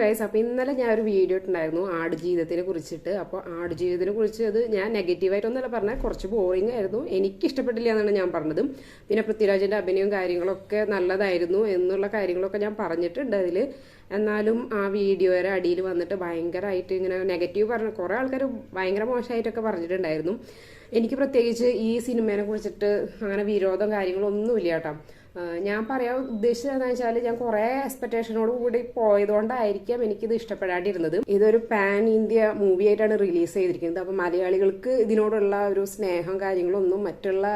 Guys അപ്പോൾ ഇന്നലെ ഞാൻ ഒരു വീഡിയോ ഇട്ടുണ്ടായിരുന്നു ആട് ജീവിതത്തിനെ കുറിച്ചിട്ട്. അപ്പോൾ ആട് ജീവിതത്തിനെ കുറിച്ച് അത് ഞാൻ നെഗറ്റീവായിട്ടൊന്നല്ല പറഞ്ഞാൽ കുറച്ച് ബോറിംഗ് ആയിരുന്നു. എനിക്ക് ഇഷ്ടപ്പെട്ടില്ല എന്നാണ് ഞാൻ പറഞ്ഞത്. പിന്നെ പൃഥ്വിരാജിന്റെ അഭിനയവും കാര്യങ്ങളൊക്കെ നല്ലതായിരുന്നു എന്നുള്ള കാര്യങ്ങളൊക്കെ ഞാൻ പറഞ്ഞിട്ടുണ്ട് അതിൽ എന്നാലും ആ വീഡിയോയുടെ അടിയിൽ വന്നിട്ട് ഭയങ്കരമായിട്ട് ഇങ്ങനെ നെഗറ്റീവ് പറഞ്ഞ കുറേ ആൾക്കാർ ഭയങ്കര മോശമായിട്ടൊക്കെ പറഞ്ഞിട്ടുണ്ടായിരുന്നു. എനിക്ക് പ്രത്യേകിച്ച് ഈ സിനിമേനെ കുറിച്ചിട്ട് അങ്ങനെ വിരോധം കാര്യങ്ങളൊന്നുമില്ല കേട്ടോ. ഞാൻ പറയാൻ ഉദ്ദേശിച്ചത് എന്താ വെച്ചാൽ ഞാൻ കുറേ എക്സ്പെക്ടേഷനോട് കൂടി പോയതുകൊണ്ടായിരിക്കാം എനിക്കിത് ഇഷ്ടപ്പെടാണ്ടിരുന്നത്. ഇതൊരു പാൻ ഇന്ത്യ മൂവി ആയിട്ടാണ് റിലീസ് ചെയ്തിരിക്കുന്നത്. അപ്പം മലയാളികൾക്ക് ഇതിനോടുള്ള ഒരു സ്നേഹം കാര്യങ്ങളൊന്നും മറ്റുള്ള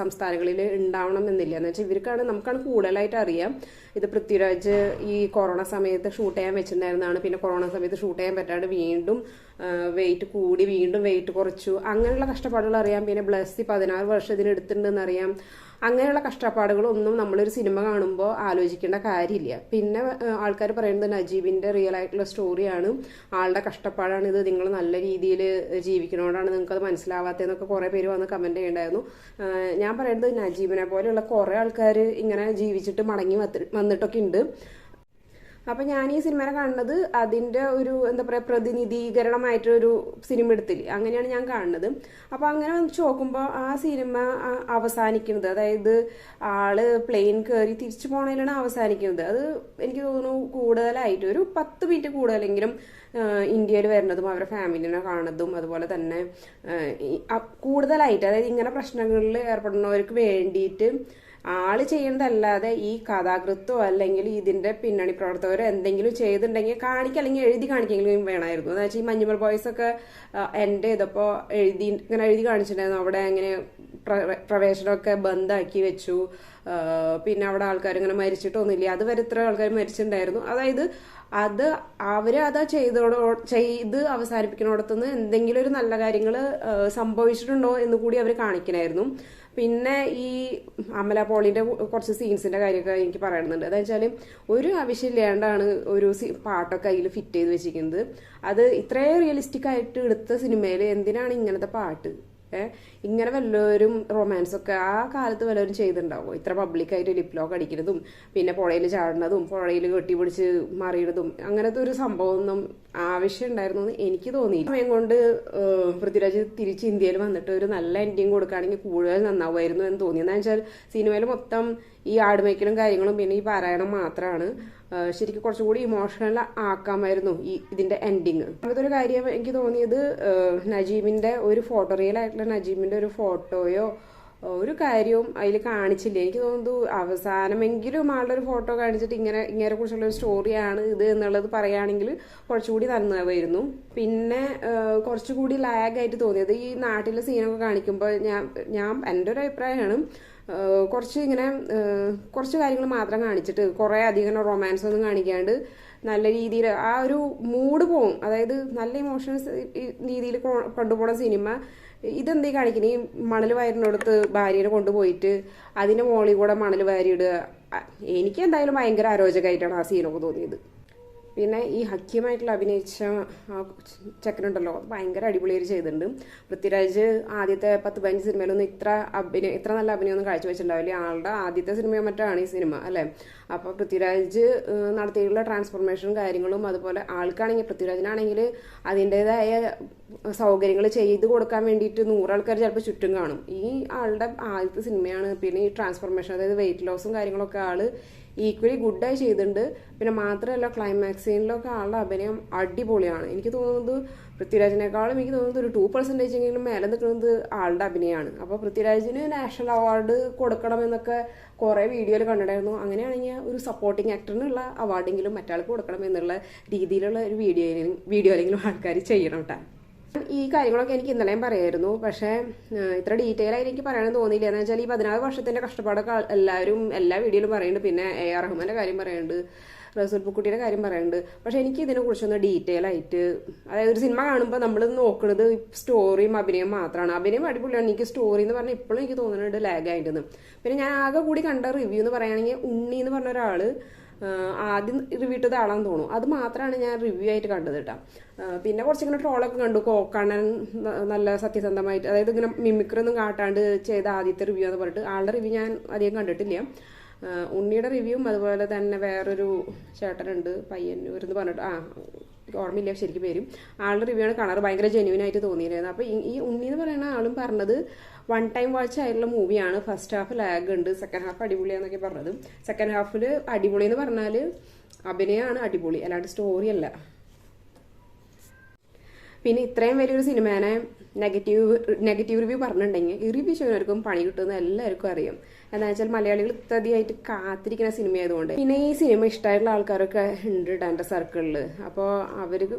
സംസ്ഥാനങ്ങളിൽ ഉണ്ടാവണം എന്നില്ല. എന്ന് വെച്ചാൽ ഇവർക്കാണ് നമുക്കാണ് കൂടുതലായിട്ട് അറിയാം. ഇത് പൃഥ്വിരാജ് ഈ കൊറോണ സമയത്ത് ഷൂട്ട് ചെയ്യാൻ വെച്ചിട്ടുണ്ടായിരുന്നതാണ്. പിന്നെ കൊറോണ സമയത്ത് ഷൂട്ട് ചെയ്യാൻ പറ്റാണ്ട് വീണ്ടും വെയിറ്റ് കൂടി വീണ്ടും വെയിറ്റ് കുറച്ചു. അങ്ങനെയുള്ള കഷ്ടപ്പാടുകൾ അറിയാം. പിന്നെ ബ്ലസ്സി പതിനാറ് വർഷം ഇതിനെടുത്തിട്ടുണ്ടെന്ന് അറിയാം. അങ്ങനെയുള്ള കഷ്ടപ്പാടുകളൊന്നും നമ്മളൊരു സിനിമ കാണുമ്പോൾ ആലോചിക്കേണ്ട കാര്യമില്ല. പിന്നെ ആൾക്കാർ പറയുന്നത് നജീബിന്റെ റിയൽ ആയിട്ടുള്ള സ്റ്റോറിയാണ് ആളുടെ കഷ്ടപ്പാടാണ് ഇത് നിങ്ങൾ നല്ല രീതിയിൽ ജീവിക്കണോണ്ടാണ് നിങ്ങൾക്ക് അത് മനസ്സിലാവാത്തതെന്നൊക്കെ കുറേ പേര് വന്ന് കമന്റ് ചെയ്യണ്ടായിരുന്നു. ഞാൻ പറയുന്നത് നജീബിനെ പോലെയുള്ള കുറേ ആൾക്കാർ ഇങ്ങനെ ജീവിച്ചിട്ട് മടങ്ങി വന്നിട്ടൊക്കെ ഉണ്ട്. അപ്പൊ ഞാൻ ഈ സിനിമ കാണുന്നത് അതിന്റെ ഒരു എന്താ പറയാ പ്രതിനിധീകരണമായിട്ടൊരു സിനിമ എടുത്തില്ലേ? അങ്ങനെയാണ് ഞാൻ കാണുന്നത്. അപ്പൊ അങ്ങനെ വെച്ച് നോക്കുമ്പോൾ ആ സിനിമ അവസാനിക്കുന്നത് അതായത് ആൾ പ്ലെയിൻ കയറി തിരിച്ചു പോണതിലാണ് അവസാനിക്കുന്നത്. അത് എനിക്ക് തോന്നുന്നു കൂടുതലായിട്ട് ഒരു പത്ത് മിനിറ്റ് കൂടുതലെങ്കിലും ഇന്ത്യയിൽ വരുന്നതും അവരുടെ ഫാമിലിനെ കാണുന്നതും അതുപോലെ തന്നെ കൂടുതലായിട്ട് അതായത് ഇങ്ങനെ പ്രശ്നങ്ങളിൽ ഏർപ്പെടുന്നവർക്ക് വേണ്ടിയിട്ട് ആൾ ചെയ്യുന്നതല്ലാതെ ഈ കഥാകൃത്തോ അല്ലെങ്കിൽ ഇതിന്റെ പിന്നണി പ്രവർത്തകരോ എന്തെങ്കിലും ചെയ്തിട്ടുണ്ടെങ്കിൽ കാണിക്കുക അല്ലെങ്കിൽ എഴുതി കാണിക്കെങ്കിലും വേണമായിരുന്നു എന്ന് വെച്ചാൽ ഈ മഞ്ഞുമൽ ബോയ്സ് ഒക്കെ എന്റെ ഇതപ്പോ എഴുതി ഇങ്ങനെ എഴുതി കാണിച്ചിട്ടുണ്ടായിരുന്നു. അവിടെ അങ്ങനെ പ്രവേശനമൊക്കെ ബന്ധാക്കി വെച്ചു. പിന്നെ അവിടെ ആൾക്കാർ ഇങ്ങനെ മരിച്ചിട്ടൊന്നുമില്ല. അതുവരെ ഇത്ര ആൾക്കാർ മരിച്ചിട്ടുണ്ടായിരുന്നു. അതായത് അത് അവർ അത് ചെയ്തോടോ ചെയ്ത് അവസാനിപ്പിക്കണോടത്തുനിന്ന് എന്തെങ്കിലും ഒരു നല്ല കാര്യങ്ങൾ സംഭവിച്ചിട്ടുണ്ടോ എന്ന് കൂടി അവർ കാണിക്കണമായിരുന്നു പിന്നെ ഈ അമല പോളിന്റെ കുറച്ച് സീൻസിന്റെ കാര്യമൊക്കെ എനിക്ക് പറയുന്നുണ്ട് അതെന്ന് വെച്ചാൽ ഒരു ആവശ്യമില്ലാണ്ടാണ് ഒരു പാട്ടൊക്കെ അതിൽ ഫിറ്റ് ചെയ്ത് വെച്ചിരിക്കുന്നത്. അത് ഇത്രയും റിയലിസ്റ്റിക് ആയിട്ട് എടുത്ത സിനിമയിൽ എന്തിനാണ് ഇങ്ങനത്തെ പാട്ട്? ഇങ്ങനെ വല്ലവരും റൊമാൻസ് ഒക്കെ ആ കാലത്ത് വല്ലവരും ചെയ്തിട്ടുണ്ടാവും ഇത്ര പബ്ലിക്കായിട്ട് ലിപ് ലോക്ക് അടിക്കുന്നതും പിന്നെ പുഴയിൽ ചാടുന്നതും പുഴയിൽ കെട്ടി പിടിച്ച് മറിയണതും അങ്ങനത്തെ ഒരു സംഭവമൊന്നും ആവശ്യം ഉണ്ടായിരുന്നു എന്ന് എനിക്ക് തോന്നി. സമയം കൊണ്ട് പൃഥ്വിരാജ് തിരിച്ച് ഇന്ത്യയിൽ വന്നിട്ട് ഒരു നല്ല എൻഡിങ് കൊടുക്കുകയാണെങ്കിൽ കൂടുതൽ നന്നാവുമായിരുന്നു എന്ന് തോന്നി. വെച്ചാൽ സിനിമയിൽ മൊത്തം ഈ ആടുമേക്കലും കാര്യങ്ങളും പിന്നെ ഈ പാരായണം മാത്രമാണ്. ശരിക്കും കുറച്ചുകൂടി ഇമോഷണൽ ആക്കാമായിരുന്നു ഈ ഇതിന്റെ എൻഡിങ് അങ്ങനത്തെ ഒരു കാര്യം എനിക്ക് തോന്നിയത് നജീബിന്റെ ഒരു ഫോട്ടോ റിയൽ ആയിട്ടുള്ള നജീബിന്റെ ഒരു ഫോട്ടോയോ ഒരു കാര്യവും അതിൽ കാണിച്ചില്ല. എനിക്ക് തോന്നുന്നു അവസാനമെങ്കിലും ആളുടെ ഒരു ഫോട്ടോ കാണിച്ചിട്ട് ഇങ്ങനെ ഇങ്ങനെ കുറിച്ചുള്ള ഒരു സ്റ്റോറിയാണ് ഇത് എന്നുള്ളത് പറയുകയാണെങ്കിൽ കുറച്ചുകൂടി നന്നാവായിരുന്നു. പിന്നെ കുറച്ചുകൂടി ലാഗായിട്ട് തോന്നിയത് ഈ നാട്ടിലെ സീനൊക്കെ കാണിക്കുമ്പോൾ ഞാൻ ഞാൻ എന്റെ ഒരു അഭിപ്രായമാണ്. കുറച്ച് ഇങ്ങനെ കുറച്ച് കാര്യങ്ങൾ മാത്രം കാണിച്ചിട്ട് കുറേ അധികം റൊമാൻസ് ഒന്നും കാണിക്കാണ്ട് നല്ല രീതിയിൽ ആ ഒരു മൂഡ് പോവും. അതായത് നല്ല ഇമോഷൻസ് രീതിയിൽ കൊണ്ടുപോകുന്ന സിനിമ ഇതെന്തീ കാണിക്കുന്നത് ഈ മണൽ വാരിനടുത്ത് ഭാര്യനെ കൊണ്ടുപോയിട്ട് അതിന്റെ മോളിൽ കൂടെ മണൽ വാരിയിടുക. എനിക്ക് എന്തായാലും ഭയങ്കര അരോചകമായിട്ടാണ് ആ സീനൊക്കെ തോന്നിയത്. പിന്നെ ഈ ഹക്കിയമായിട്ടുള്ള അഭിനയിച്ച ആ ചെക്കനുണ്ടല്ലോ ഭയങ്കര അടിപൊളിയായിട്ട് ചെയ്തിട്ടുണ്ട്. പൃഥ്വിരാജ് ആദ്യത്തെ പത്ത് പതിനഞ്ച് സിനിമയിലൊന്നും ഇത്ര അഭിനയം ഇത്ര നല്ല അഭിനയമൊന്നും കാഴ്ചവെച്ചിട്ടുണ്ടാവില്ല. ആളുടെ ആദ്യത്തെ സിനിമയോ മറ്റാണ് ഈ സിനിമ അല്ലേ? അപ്പോൾ പൃഥ്വിരാജ് നടത്തിയിട്ടുള്ള ട്രാൻസ്ഫോർമേഷനും കാര്യങ്ങളും അതുപോലെ ആൾക്കാണെങ്കിൽ പൃഥ്വിരാജിനാണെങ്കിൽ അതിന്റെതായ സൗകര്യങ്ങൾ ചെയ്ത് കൊടുക്കാൻ വേണ്ടിയിട്ട് നൂറാൾക്കാർ ചിലപ്പോൾ ചുറ്റും കാണും. ഈ ആളുടെ ആദ്യത്തെ സിനിമയാണ് പിന്നെ ഈ ട്രാൻസ്ഫോർമേഷൻ അതായത് വെയിറ്റ് ലോസും കാര്യങ്ങളൊക്കെ ആൾ ഈക്വലി ഗുഡായി ചെയ്തിട്ടുണ്ട്. പിന്നെ മാത്രമല്ല ക്ലൈമാക്സ് സീനിലൊക്കെ ആളുടെ അഭിനയം അടിപൊളിയാണ്. എനിക്ക് തോന്നുന്നത് പൃഥ്വിരാജിനേക്കാളും എനിക്ക് തോന്നുന്നത് ഒരു ടു പെർസെന്റേജ് എങ്കിലും മേലെ നിൽക്കുന്നത് ആളുടെ അഭിനയമാണ്. അപ്പോൾ പൃഥ്വിരാജിന് നാഷണൽ അവാർഡ് കൊടുക്കണമെന്നൊക്കെ കുറേ വീഡിയോയിൽ കണ്ടിട്ടായിരുന്നു അങ്ങനെയാണെങ്കിൽ ഒരു സപ്പോർട്ടിങ് ആക്ടറിനുള്ള അവാർഡെങ്കിലും മറ്റാൾക്ക് കൊടുക്കണം എന്നുള്ള രീതിയിലുള്ള ഒരു വീഡിയോ വീഡിയോ അല്ലെങ്കിലും ആൾക്കാർ ചെയ്യണം കേട്ടോ ഈ കാര്യങ്ങളൊക്കെ എനിക്ക് ഇന്നലെയും പറയായിരുന്നു. പക്ഷേ ഇത്ര ഡീറ്റെയിൽ ആയി എനിക്ക് പറയാനും തോന്നിയില്ല. എന്ന് വെച്ചാൽ ഈ പതിനാറ് വർഷത്തിന്റെ കഷ്ടപ്പാടൊക്കെ എല്ലാവരും എല്ലാ വീഡിയോയിലും പറയുന്നുണ്ട്. പിന്നെ എ ആർ റഹ്മാന്റെ കാര്യം പറയുന്നുണ്ട്. റസൂൽ പുക്കുട്ടിയുടെ കാര്യം പറയുന്നുണ്ട്. പക്ഷെ എനിക്ക് ഇതിനെ കുറിച്ചൊന്ന് ഡീറ്റെയിൽ ആയിട്ട് അതായത് ഒരു സിനിമ കാണുമ്പോൾ നമ്മൾ നോക്കുന്നത് സ്റ്റോറിയും അഭിനയം മാത്രമാണ്. അഭിനയം അടിപൊളിയാണ്. എനിക്ക് സ്റ്റോറി എന്ന് പറഞ്ഞാൽ ഇപ്പോഴും എനിക്ക് തോന്നുന്നുണ്ട് ലാഗ് ആയിട്ടെന്ന് പിന്നെ ഞാൻ ആകെ കൂടി കണ്ട റിവ്യൂ എന്ന് പറയുകയാണെങ്കിൽ ഉണ്ണി എന്ന് പറഞ്ഞ ആഹ് ആദ്യം റിവ്യൂ ഇട്ടത് ആളാന്ന് തോന്നുന്നു അത് മാത്രമാണ് ഞാൻ റിവ്യൂ ആയിട്ട് കണ്ടത് കേട്ടോ. പിന്നെ കുറച്ചിങ്ങനെ ട്രോളൊക്കെ കണ്ടു. കോക്കണ്ണൻ നല്ല സത്യസന്ധമായിട്ട് അതായത് ഇങ്ങനെ മിമിക്രൊന്നും കാട്ടാണ്ട് ചെയ്ത ആദ്യത്തെ റിവ്യൂ എന്ന് പറഞ്ഞിട്ട് ആളുടെ റിവ്യൂ ഞാൻ അധികം കണ്ടിട്ടില്ല. ഉണ്ണിയുടെ റിവ്യൂവും അതുപോലെ തന്നെ വേറൊരു ചേട്ടനുണ്ട് പയ്യന്നൂർ എന്ന് പറഞ്ഞിട്ട് ആ ഓർമ്മയില്ല ശരിക്കും പേരും. ആളുടെ റിവ്യൂ ആണ് കാണാറ് ഭയങ്കര ജെന്യൂൻ ആയിട്ട് തോന്നിയിരുന്നത്. അപ്പോൾ ഈ ഉണ്ണി എന്ന് പറയുന്ന ആളും പറഞ്ഞത് വൺ ടൈം വാച്ച് ആയിട്ടുള്ള മൂവിയാണ് ഫസ്റ്റ് ഹാഫ് ലാഗ് ഉണ്ട് സെക്കൻഡ് ഹാഫ് അടിപൊളിയാന്നൊക്കെ പറഞ്ഞത്. സെക്കൻഡ് ഹാഫിൽ അടിപൊളി എന്ന് പറഞ്ഞാൽ അഭിനയമാണ് അടിപൊളി. അല്ലാണ്ട് സ്റ്റോറി അല്ല. പിന്നെ ഇത്രയും വലിയൊരു സിനിമേനെ നെഗറ്റീവ് നെഗറ്റീവ് റിവ്യൂ പറഞ്ഞിട്ടുണ്ടെങ്കിൽ ഈ റിവ്യൂ ചെയ്യുന്നവർക്കും പണി കിട്ടുമെന്ന് എല്ലാവർക്കും അറിയാം. എന്താ വെച്ചാൽ മലയാളികൾ ഇത്രയധികമായിട്ട് കാത്തിരിക്കുന്ന സിനിമ ആയതുകൊണ്ട് പിന്നെ ഈ സിനിമ ഇഷ്ടമായിട്ടുള്ള ആൾക്കാരൊക്കെ ഉണ്ട് കേട്ടോ എന്റെ സർക്കിളിൽ അപ്പോൾ അവർക്ക്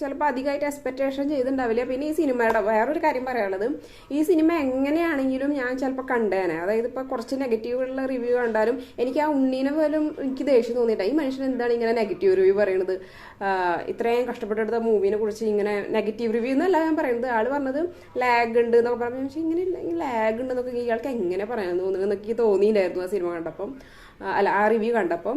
ചിലപ്പോൾ അധികമായിട്ട് എക്സ്പെക്റ്റേഷൻ ചെയ്തിട്ടുണ്ടാവില്ല പിന്നെ ഈ സിനിമയുടെ വേറൊരു കാര്യം പറയാനുള്ളത്. ഈ സിനിമ എങ്ങനെയാണെങ്കിലും ഞാൻ ചിലപ്പോൾ കണ്ടേനെ. അതായത് ഇപ്പോൾ കുറച്ച് നെഗറ്റീവുള്ള റിവ്യൂ കണ്ടാലും എനിക്ക് ആ ഉണ്ണീനെ പോലും എനിക്ക് ദേഷ്യം തോന്നിയിട്ടില്ല. ഈ മനുഷ്യൻ എന്താണ് ഇങ്ങനെ നെഗറ്റീവ് റിവ്യൂ പറയുന്നത് ഇത്രയും കഷ്ടപ്പെട്ടെടുത്ത മൂവിനെ കുറിച്ച് ഇങ്ങനെ നെഗറ്റീവ് റിവ്യൂ എന്നല്ല ഞാൻ പറയുന്നത് ആൾ പറഞ്ഞത് ലാഗ് ഉണ്ട് എന്നൊക്കെ പറഞ്ഞു. പക്ഷേ ഇങ്ങനെ ലാഗ് ഉണ്ടെന്നൊക്കെ ഇയാൾക്ക് എങ്ങനെ പറയാൻ തോന്നുന്നു? എന്നൊക്കെ തോന്നിയില്ലായിരുന്നു ആ സിനിമ കണ്ടപ്പം. അല്ല ആ റിവ്യൂ കണ്ടപ്പം.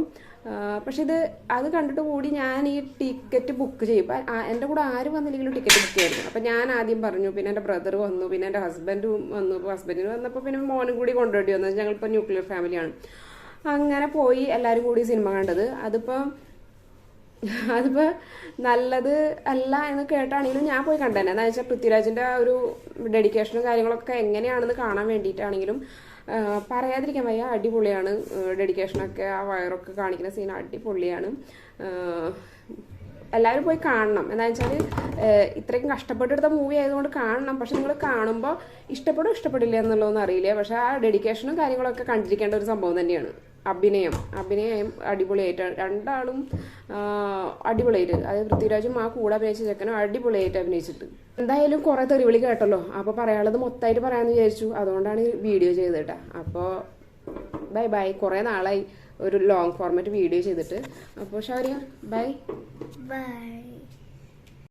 പക്ഷെ ഇത് അത് കണ്ടിട്ട് കൂടി ഞാൻ ഈ ടിക്കറ്റ് ബുക്ക് ചെയ്യും. എന്റെ കൂടെ ആരും വന്നില്ലെങ്കിലും ടിക്കറ്റ് ബുക്ക് ചെയ്യായിരുന്നു അപ്പം ഞാൻ ആദ്യം പറഞ്ഞു പിന്നെ എന്റെ ബ്രദർ വന്നു പിന്നെ എന്റെ ഹസ്ബൻഡും വന്നു. ഹസ്ബൻഡിന് വന്നപ്പോൾ പിന്നെ മോനും കൂടി കൊണ്ടുപോയി വന്നു. ഞങ്ങളിപ്പോൾ ന്യൂക്ലിയർ ഫാമിലിയാണ്. അങ്ങനെ പോയി എല്ലാവരും കൂടി സിനിമ കണ്ടത്. അതിപ്പോൾ അതിപ്പോൾ നല്ലത് അല്ല എന്ന് കേട്ടാണെങ്കിലും ഞാൻ പോയി കണ്ടേനെ എന്താ വെച്ചാൽ പൃഥ്വിരാജിന്റെ ഒരു ഡെഡിക്കേഷനും കാര്യങ്ങളൊക്കെ എങ്ങനെയാണെന്ന് കാണാൻ വേണ്ടിയിട്ടാണെങ്കിലും പറയാതിരിക്കാൻ വയ്യ. അടിപൊളിയാണ്. ഡെഡിക്കേഷനൊക്കെ ആ വയറൊക്കെ കാണിക്കുന്ന സീൻ അടിപൊളിയാണ്. എല്ലാവരും പോയി കാണണം. എന്താ വെച്ചാൽ ഇത്രയും കഷ്ടപ്പെട്ടെടുത്ത മൂവി ആയതുകൊണ്ട് കാണണം. പക്ഷെ നിങ്ങൾ കാണുമ്പോൾ ഇഷ്ടപ്പെടും ഇഷ്ടപ്പെടില്ല എന്നുള്ളതൊന്നും അറിയില്ല. പക്ഷെ ആ ഡെഡിക്കേഷനും കാര്യങ്ങളൊക്കെ കണ്ടിരിക്കേണ്ട ഒരു സംഭവം തന്നെയാണ്. അഭിനയം. അഭിനയം അടിപൊളിയായിട്ട്. രണ്ടാളും അടിപൊളിയായിട്ട്. അതായത് പൃഥ്വിരാജും ആ കൂടെ അഭിനയിച്ച ചെക്കനും അടിപൊളിയായിട്ട് അഭിനയിച്ചിട്ട് എന്തായാലും കുറെ തെറിവിളി കേട്ടല്ലോ. അപ്പോൾ പറയാനുള്ളത് മൊത്തമായിട്ട് പറയാമെന്ന് വിചാരിച്ചു. അതുകൊണ്ടാണ് വീഡിയോ ചെയ്തത് കേട്ടോ. അപ്പോൾ ബൈ ബൈ. കുറേ നാളായി ഒരു ലോങ് ഫോർമാറ്റ് വീഡിയോ ചെയ്തിട്ട്. അപ്പോൾ ഷൗര്യ ബൈ. Bye.